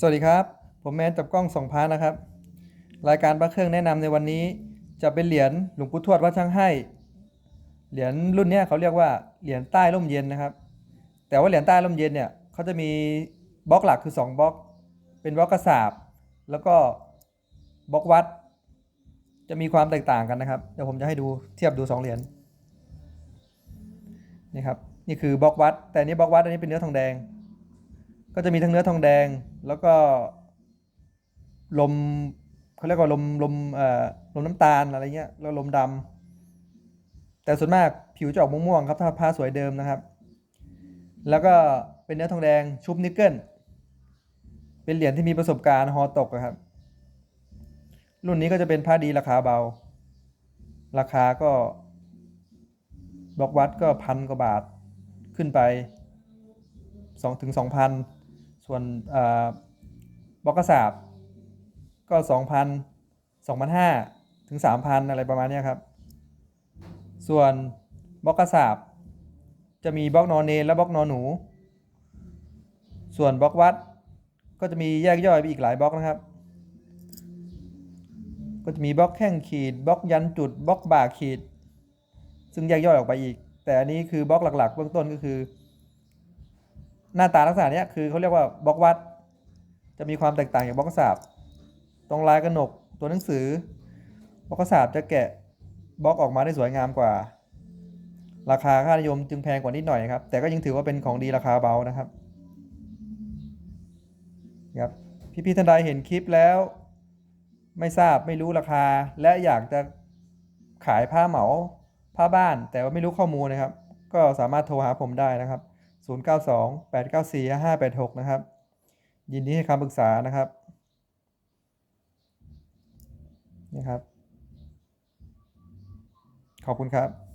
สวัสดีครับ ผมแมนจับกล้องสองพานะครับ รายการพระเครื่องแนะนำในวันนี้ จะเป็นเหรียญหลวงปู่ทวดวัดช่างให้ เหรียญรุ่นนี้เขาเรียกว่าเหรียญใต้ร่มเย็นนะครับ แต่ว่าเหรียญใต้ร่มเย็นเนี่ยเขาจะมีบล็อกหลักคือ 2บล็อก เป็นบล็อกกระสาบ แล้วก็บล็อกวัด จะมีความแตกต่างกันนะครับ เดี๋ยวผมจะให้ดูเทียบดูสองเหรียญนี่ครับนี่คือบล็อกวัด แต่นนี้บล็อกวัดอันนี้เป็นเนื้อทองแดง ก็จะมีทั้งเนื้อทองแดง แล้วก็ลมเขาเรียกว่าลมลมเอ่อลมน้ำตาลอะไรเงี้ยแล้วลมดำแต่ส่วนมากผิวจะออกม่วงๆครับถ้าผ้าสวยเดิมนะครับ แล้วก็เป็นเนื้อทองแดงชุบนิกเกิลเป็นเหรียญที่มีประสบการณ์ฮอตกครับ รุ่นนี้ก็จะเป็นผ้าดีราคาเบา ราคาก็บล็อกวัดก็พันกว่าบาทขึ้นไปสองถึงสองพัน ส่วนบล็อกกระสาบก็สองพันสองพันห้าถึงสามพันอะไรประมาณนี้ครับ ส่วนบล็อกกระสาบจะมีบล็อกนอนเนนและบล็อกนอนหนู ส่วนบล็อกวัดก็จะมีแยกย่อยไปอีกหลายบล็อกนะครับ ก็จะมีบล็อกแข้งขีดบล็อกยันจุดบล็อกบ่าขีด ซึ่งแยกย่อยออกไปอีก แต่อันนี้คือบล็อกหลัก ๆ เบื้องต้นก็คือ หน้าตาลักษณะนี้คือเขาเรียกว่าบล็อกวัด จะมีความแตกต่างจากบล็อกสาบตรงลายกระหนกตัวหนังสือบล็อกสาบจะแกะบล็อกออกมาได้สวยงามกว่า ราคาค่านิยมจึงแพงกว่านิดหน่อยครับ แต่ก็ยังถือว่าเป็นของดีราคาเบานะครับครับพี่ๆท่านใดเห็นคลิปแล้ว ไม่ทราบไม่รู้ราคา และอยากจะขายผ้าเหมาผ้าบ้าน แต่ว่าไม่รู้ข้อมูลนะครับ ก็สามารถโทรหาผมได้นะครับ 092 894 5586 นะครับ ยินดีให้คำปรึกษานะครับนะครับ ขอบคุณครับ